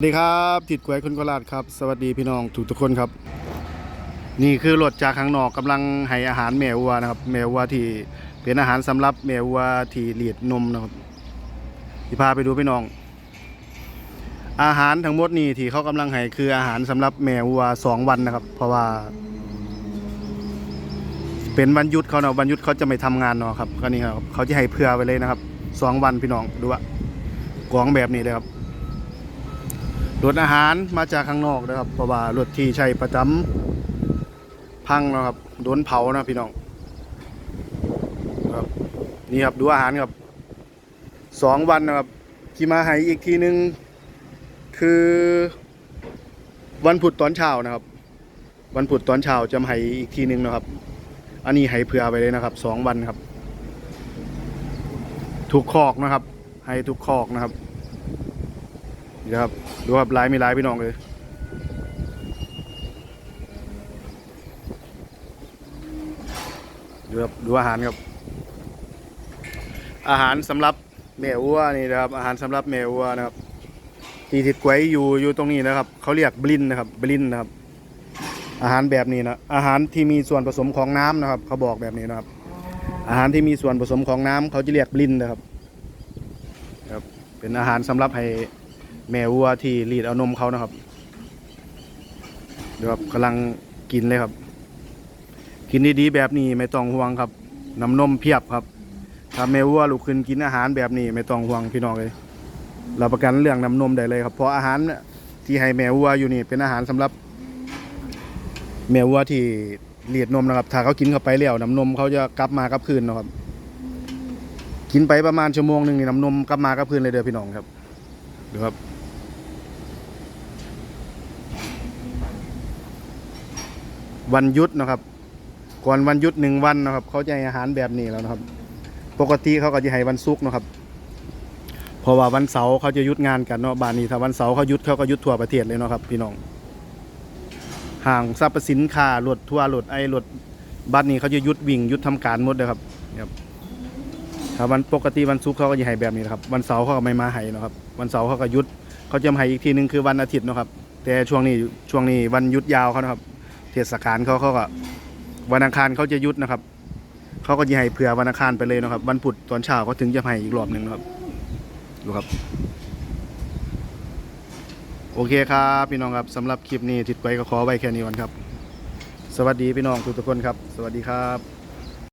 สวัสดีครับทิดกวยคนโคราชครับ สวัสดีพี่น้องทุกทุกคนครับ นี่คือรถจากข้างนอกกำลังให้อาหารแมววัวนะครับ แมววัวที่เป็นอาหารสำหรับแมววัวที่เลียดนมนะครับที่พาไปดูพี่น้อง อาหารทั้งหมดนี่ที่เขากำลังให้คืออาหารสำหรับแมววัวสองวันนะครับ เพราะว่า เป็นวันหยุดเขาเนาะวันหยุดเขาจะไม่ทำงานเนาะครับก็นี่ครับเขาจะให้เผื่อไปเลยนะครับสองวันพี่น้องดูว่ากองแบบนี้เลยครับ รถอาหารมาจากข้างนอกนะครับเพราะว่ารถที่ใช้ประจำพังแล้วครับโดนเผานะพี่น้องครับนี่ครับดูอาหารครับสองวันนะครับที่มาให้อีกทีนึง คือวันพุธตอนเช้านะครับ วันพุธตอนเช้าจะมาให้อีกทีนึงนะครับ อันนี้ให้เผื่อไปเลยนะครับสองวันครับ ทุกคอกนะครับให้ทุกคอกนะครับ นี่นะครับ ดูครับลายมีลายพี่น้องเลยดูครับดูอาหารครับ อาหารสำหรับแมววัวนี่นะครับ อาหารสำหรับแมววัวนะครับที่ติดไว้อยู่อยู่ตรงนี้นะครับ เขาเรียกบลินนะครับบลินนะครับ อาหารแบบนี้นะอาหารที่มีส่วนผสมของน้ำนะครับ เขาบอกแบบนี้นะครับ อาหารที่มีส่วนผสมของน้ำเขาจะเรียกบลินนะครับครับ เป็นอาหารสำหรับให้ แม่วัวที่รีดเอานมเขานะครับเดี๋ยวครับกำลังกินเลยครับ กินดีๆแบบนี้ไม่ต้องห่วงครับน้ำนมเพียบครับ ถ้าแม่วัวลุกขึ้นกินอาหารแบบนี้ไม่ต้องห่วงพี่น้องเลยเรับประกันเรื่องน้ำนมได้เลยครับเพราะอาหารเนี่ยที่ให้แม่วัวอยู่นี่เป็นอาหารสำหรับ แม่วัวที่เลียดนมนะครับ ถ้าเขากินเข้าไปแล้วน้ำนมเขาจะกลับมากลับคืนนะครับ กินไปประมาณชั่วโมงหนึ่งนี่น้ำนมกลับมากลับคืนเลยเด้อพี่น้องครับดูครับ วันหยุดนะครับ ก่อนวันหยุดหนึ่งวันนะครับ เขาจะให้อาหารแบบนี้แล้วนะครับ ปกติเขาก็จะให้วันศุกร์นะครับเพราะว่าวันเสาร์เขาจะหยุดงานกันเนาะบ้านนี้ถ้าวันเสาร์เขาหยุดเขาก็หยุดทั่วประเทศเลยเนาะครับ พี่น้องห่างสรรพสินค้ารถทัวร์รถไอ้รถบัสนี้เขาจะหยุดวิ่งหยุดทำการหมดเลยครับครับถ้าวันปกติวันศุกร์เขาก็จะให้แบบนี้นะครับ วันเสาร์เขาก็ไม่มาให้นะครับ วันเสาร์เขาก็หยุดเขาจะมาให้อีกทีนึงคือวันอาทิตย์นะครับ แต่ช่วงนี้ช่วงนี้วันหยุดยาวเขานะครับ ศกาลเขาเขาก็วันอังคารเขาจะยุดนะครับ เขาก็จะให้เผื่อวันอังคารไปเลยนะครับ วันพุธตอนเช้าเขาถึงจะให้อีกรอบหนึ่งนะครับ ดูครับ โอเคครับพี่น้องครับสำหรับคลิปนี้ทิดไว้ก็ขอไว้แค่นี้ก่อนครับ สวัสดีพี่น้องทุกทุกคนครับ สวัสดีครับ